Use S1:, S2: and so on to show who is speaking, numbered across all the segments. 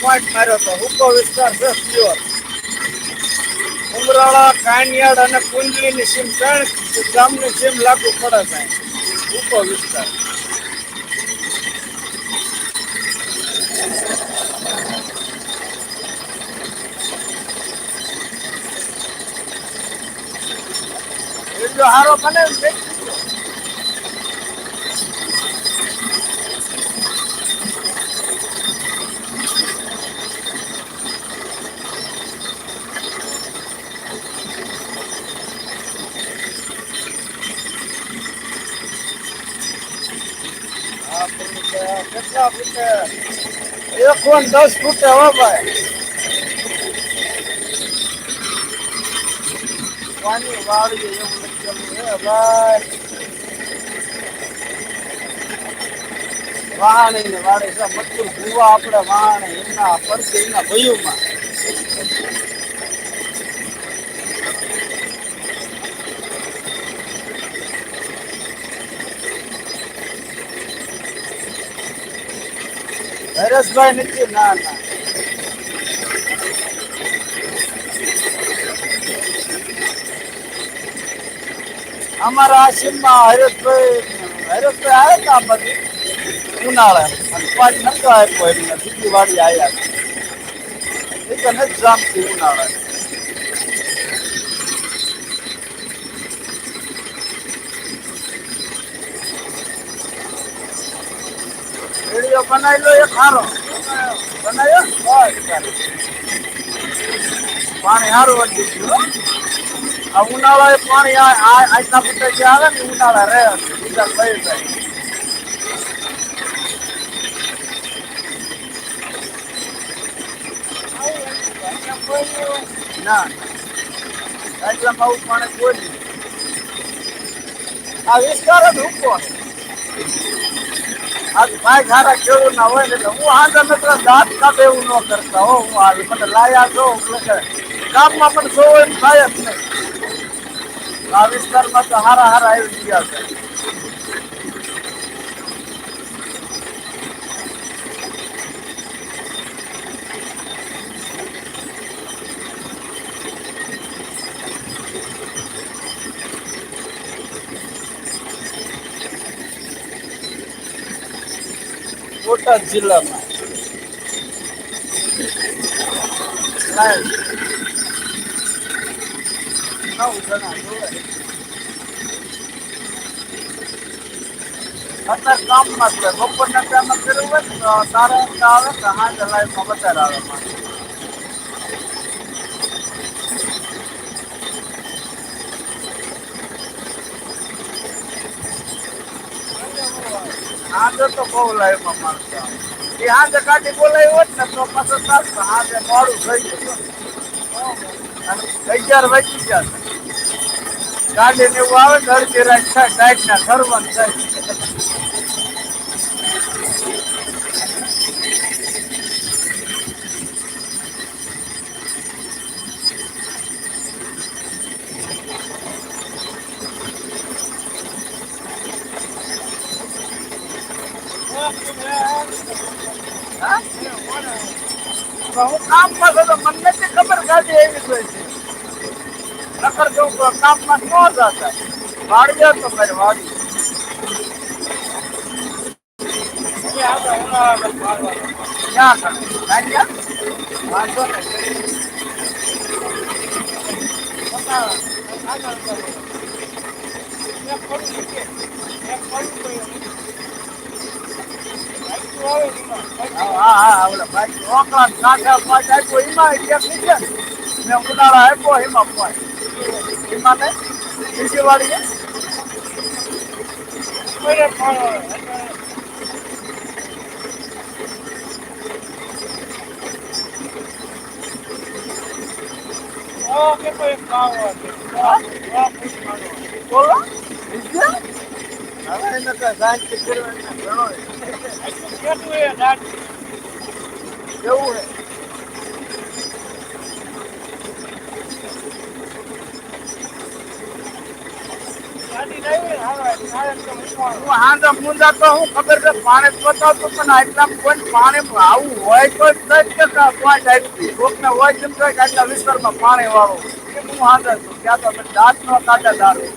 S1: Point માર્યો હતો હુકો વિસ્તાર છે પ્યોર. ઉમરાળા, કાનિયાડ અને કુંડલીની સીમ ત્રણ ગામની સીમ લાગુ પડે છે હુકો વિસ્તાર. એટલો હારો બને. કેટલા ફૂટે? એક વન દસ ફૂટે હો ભાઈ. પાણી વાળી એવું લખેલું ભાઈ. વાહણી ને વાળી મતલબ ભૂવા આપણે વાહણે એમના પરથી એમના ભયુમાં. હરેશભાઈ નથી, ના ના. અમારા આશ્રમમાં હરેશભાઈ હરેશભાઈ આવ્યા હતા બધી ઉનાળે. અને પાછી નતો આપ્યો એમને, બીજી વાડી આવ્યા નથી જામતી ઉનાળે વીડિયો બનાવી લો એક સારો બનાવ્યો. પાણી સારું વધી ગયું આ ઉનાળો પાણી આજના પૂરતે જે આવે ને, ઉનાળા રહે બીજા થઈ જાય. ના. એટલા બહુ પાણી કોઈ આ વિસ્તાર જ આ ભાઈ ખારા ખેડૂત ના હોય એટલે હું આગળ મિત્ર દાંત કાપે એવું ન કરતા હો. હું આવી મને લાયા છો કામમાં પણ જોવો એમ થાય જ નહીં. આ વિસ્તારમાં તો હારા હારા આવી ગયા છે. બોટાદ જિલ્લામાં. અત્યારે કામમાં છે. બપોરના ટાઈમે કર્યું હોય એમ આવે કે હાજર લાઈવમાં વધારે આવે તો બહુ લાઈવમાં માણસો આવે. એ આજે ગાડી બોલાવી હોત ને તો પાછો થાત આજે મોડું થઈ ગયું અગિયાર વાગી ગયા. ગાડી ને એવું આવે ને અડધી રાત થાય ટાઈટ ના કરવાનું થાય કામમાં હતો મને નથી ખબર ગાડી એવી હોય છે નકર જો કામમાં ન જતા ક્યાં કરે કાંઈ વાંધો નહીં હા હા ઓલા ભાઈ રોકડા કાંઠા પાંચ આપ્યો એમાં એક નીચે ને ઉનાળા આપ્યો એમાં પાંચ એમાં ને બીજી વાળી બોલો એને કઈ સાંજ કરવાની ઘણો એવું હે મુંજા તો હું ખબર છે, પાણી બતાવતો પણ આટલા કોઈ પાણી આવું હોય તો હોય તેમ તો આટલા વિસ્તારમાં પાણી વાળું. હું હાંજે છું ત્યાં તો દાંત નો કાઢે દારૂ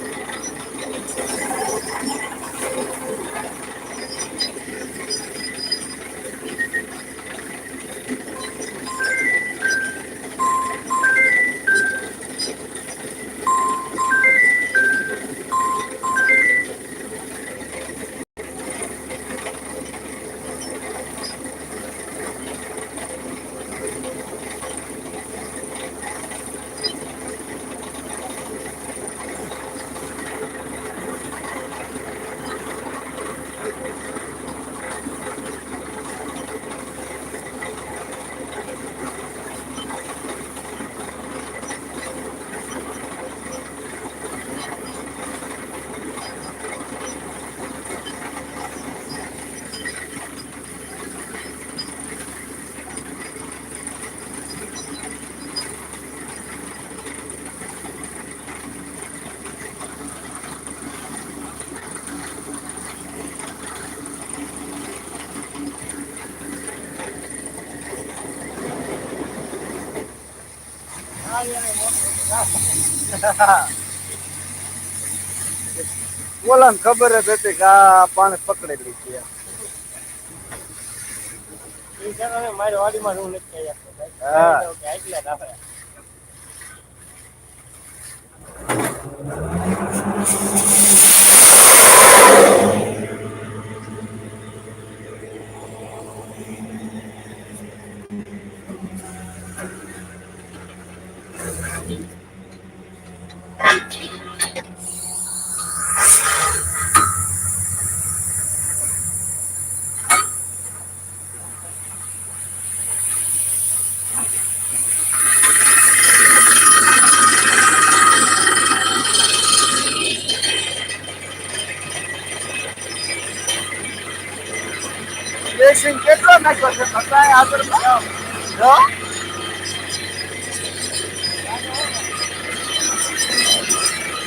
S1: બોલા ને ખબર જ હતી કે આ પાણી પકડેલી છે.
S2: મારી વાડીમાં હું નથી
S1: હા.
S2: એટલે ના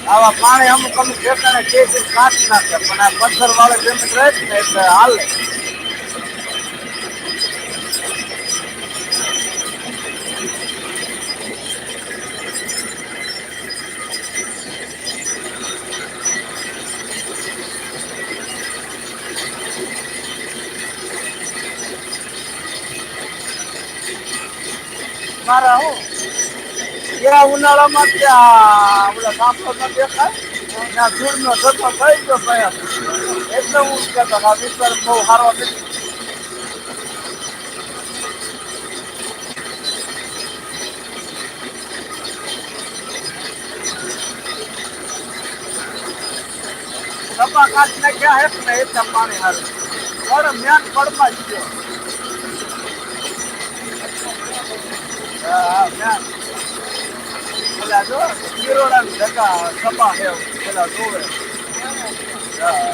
S1: આવા પાણી અમુક અમુક ઠેકાણે છે કાચ નાખે પણ આ પથ્થર વાળે જમીન રહે ને એટલે હાલે. મારા હું? ત્યાં ઉનાળામાં ત્યાં ઓલા સાંભળો ન દેખાય? ત્યાં ધૂળનો ધક્કો થઈ ગયો ભાઈ. એટલે હું કહેતો કે આ વિસ્તાર બહુ સારો નથી. સપા કાચ નાખ્યા હે ને એટલે પાણી હારું પણ મેન પડમાં જ ગયો હા હા મેન પેલા જો કિરોડા જગા સપા હે પેલા જોવે હા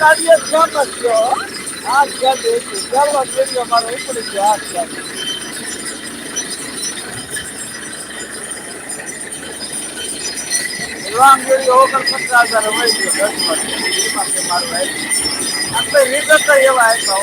S1: ગાડીએ કેમ જ ગયો આ ગાડી હતી ચાલવા ગયો મારો ઉપડી ગયો આ ગાડી લોંગ ગેરી ઓગણ પચાસ હજાર વહી ગયો દસ વર્ષ હો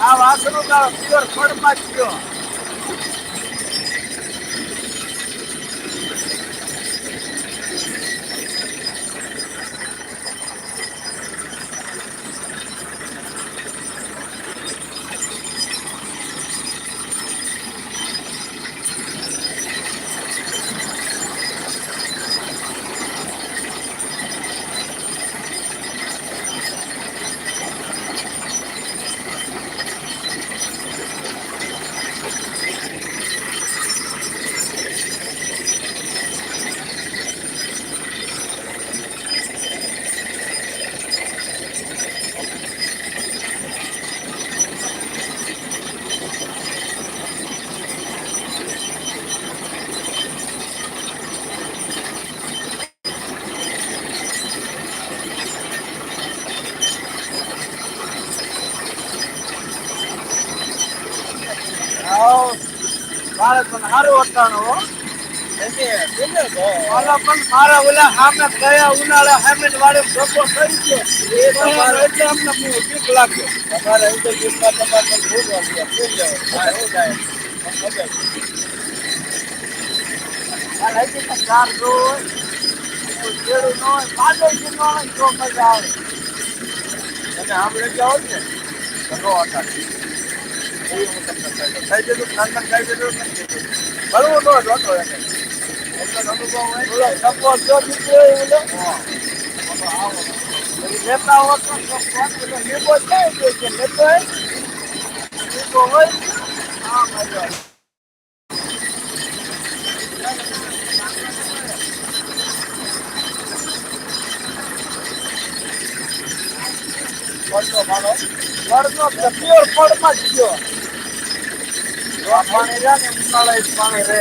S1: આ વાસણો તારો પ્યોર ફળમાં જ ગયો મારે પણ સારું વટાણું હો
S2: તો
S1: મારા પણ મારા ઓલા સામે ગયા ઉનાળા સામે વાળે ધક્કો થઈ ગયો. એ તમારે એટલે અમને બીક લાગે.
S2: તમારે ઇન્ટરવ્યુમાં તમારે પણ ખૂબ વાગ્યા ખૂબ જાય. હા
S1: પણ ચાર જો કોઈ ખેડૂત ન હોય પાડોશી ન હોય તો મજા આવે.
S2: અને આપણે જાઓ ને. તો હતા એ હું તમને કહી દઉં. ખાનદાન ખાઈ દીધું નથી કીધું. બળવું નો જ હતો એને.
S1: લેતા હોત લીંબો છે લેતો હોય હા મજા
S2: માનો
S1: વરનો તો પ્યોર પડમાં જ ગયો પાણી રહે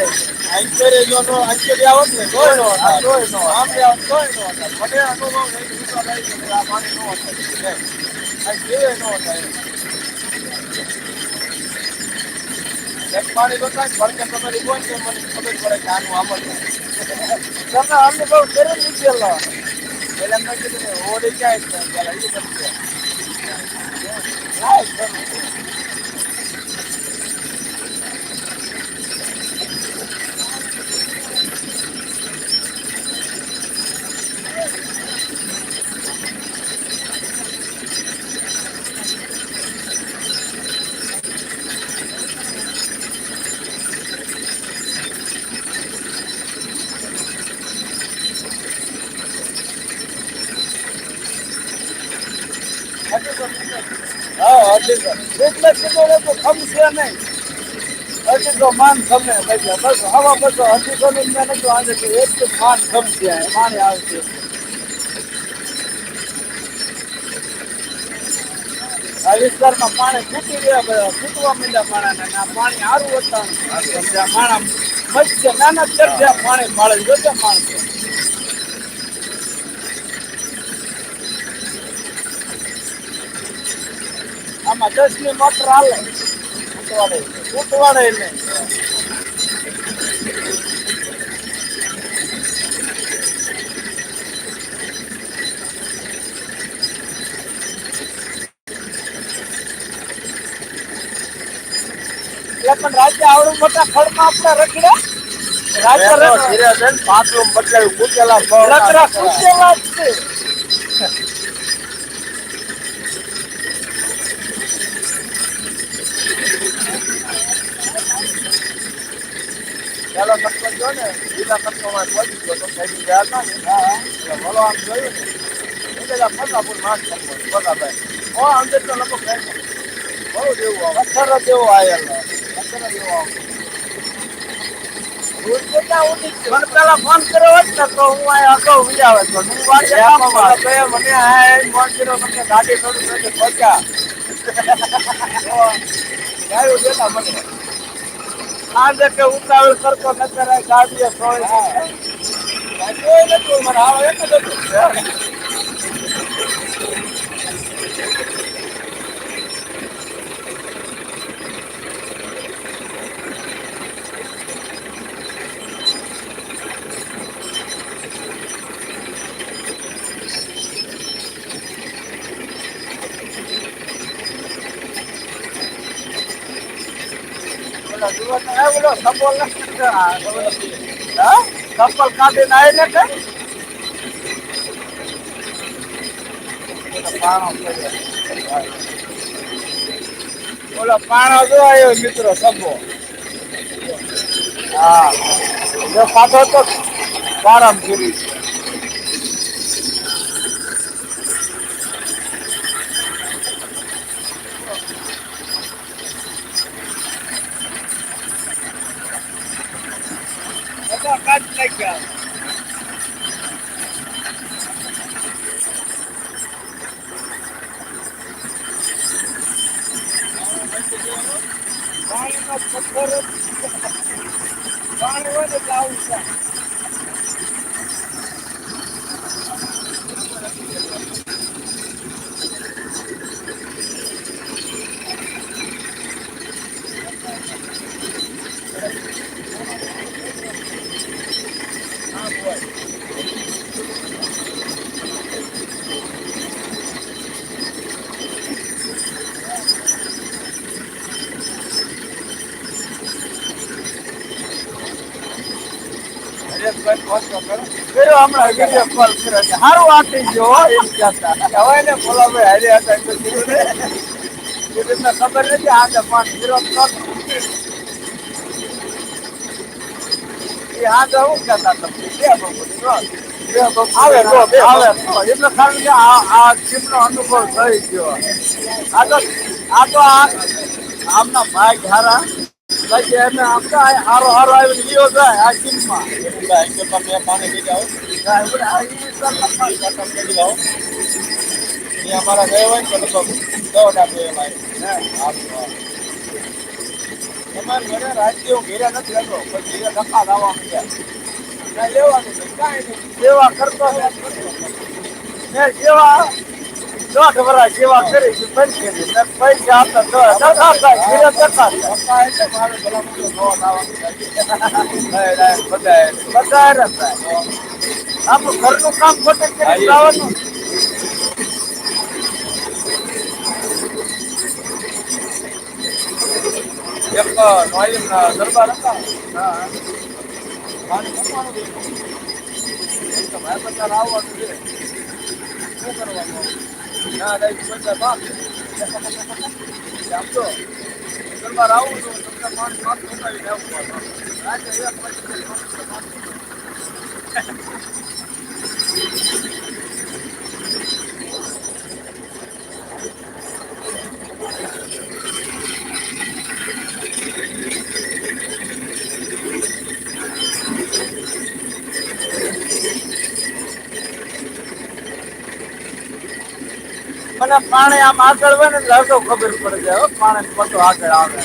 S2: આંતરે જો તો આંતરે આવત ને તોય નો
S1: તોય નો હતા.
S2: આમ તોય નો મને અનુભવ નહીં વિશ્વાસ આવી આ પાણી નો હતા આ જીવે નો હતા પાણી બતાય ફરકે તમારી કોઈ મને ખબર પડે કે આનું આમ જ
S1: તમે અમને બહુ કરી લીધેલો
S2: એટલે મેં કીધું ઓડી છે પેલા એ સમજ્યા
S1: લાય તમે. હા હજી તો એટલે કીધું ને તો ખમશે નાના ચરખ્યા પાણી મળે જોજે માણસો. આમાં દસની મોટર હાલે. એ પણ રાજ્ય આવડું મોટા ખડમાં આપણે રખડે રાજ્ય
S2: થઈને બાથરૂમ બદલાયું કૂટેલા ફળ
S1: જ છે.
S2: પેલો નંબર જો ને બીજા નંબરમાં પહોંચી ગયો તો કઈ ગયા હતા ને હા એટલે વળો આમ જોયું ને એ બધા ફસાપુર માસ નંબર ફસાભાઈ ઓ અંદર તો લોકો છે બહુ જેવું
S1: પથ્થર જેવો આયેલો
S2: પથ્થર જેવું આવે
S1: ભૂલ કેટલા ઉડી છે? મને પેલા ફોન કર્યો હોત ને તો હું અહીંયા અગાઉ વી આવે તો હું કામ
S2: મને
S1: હા
S2: એ મને આ ફોન કર્યો મને ગાડી થોડું પહોંચ્યા દેતા મને.
S1: આજે કે ઉતાવળ કરતો ન કરાય ગાડીએ
S2: આવો એક જ હતું
S1: ઓલા જુઓ તો એ ઓલો સપોલ નથી છે આ ઓલો. હા? ચપ્પલ કાઢીને આવીને કે ઓલો પાણો જો આવ્યો મિત્રો સભો હા. જો ખાધો તો બારામ પૂરી. છે પાણીનો પથ્થર પાણી હોય ને એટલે આવું કર્યો હમણાં વીડિયો કોલ કર્યો છે. સારું વાંચી ગયો હો એમ કહેતા.
S2: કહેવાય ને ભોલાભાઈ હારે હતા એટલે કીધું ને.
S1: ખબર નથી આજે પણ વિરોધ નહોતો એ આજે હું કહેતા તમને બે
S2: આવે તો, બે
S1: આવે તો. એટલે ખાલી કે આ આ ટીમનો અનુભવ થઈ ગયો. આ તો આ તો આ આમના ભાઈ ધારા. પછી એને આમ તો હારો હારો આવીને ગયો જાય આ ટીમમાં
S2: ભાઈ, જો તમે પાણી पानी જાઓ जाओ ये हमारा गए हुए દોઢ આપે એમાં તમારે ઘરે રાજ્ય ઘેરા નથી. રહેતો પણ ઘેરે ધક્કા લાવવા માંડ્યા લેવાનું કાંઈ નહીં
S1: સેવા કરતો સેવા થાય
S2: ધક્કા એટલે મારે ભલા મોટો દોઢ આવવાનું થાય બધાય
S1: બધા રહેતા આપણું ઘરનું કામ ખોટે જવાનું
S2: એક નોઈમ દરબાર હતા.
S1: હા.
S2: પાણી મૂકવાનું. બધા આવવાનું છે. શું કરવાનું? ના નહીં પૈસા બાપ તો દરબાર આવું છું તમને પાણી પાણી મુકાવીને આવવું રાતે એક પછી
S1: મને પાણી આમ આગળ હોય ને એટલે અડધો ખબર પડી જાય હો, પાણી બધું આગળ આવે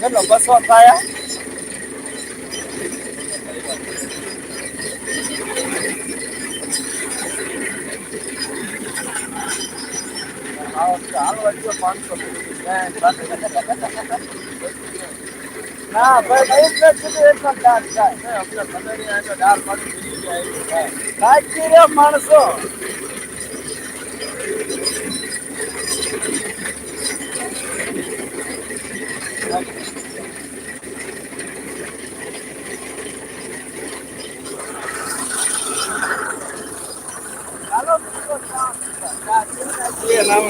S2: કેટલો બસો થાય હાલવા જો પાંચસો
S1: ના ભાઈ જ કીધું એટલો જ દાંત થાય.
S2: અમને ખબર નહીં આ દાળ પાણી
S1: માણસો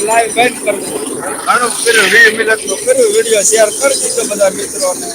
S2: લાઈવ બંધ કરવું ઘણું કર્યું વીસ મિનિટનું કર્યું વીડિયો શેર કરી દીધો બધા મિત્રોને.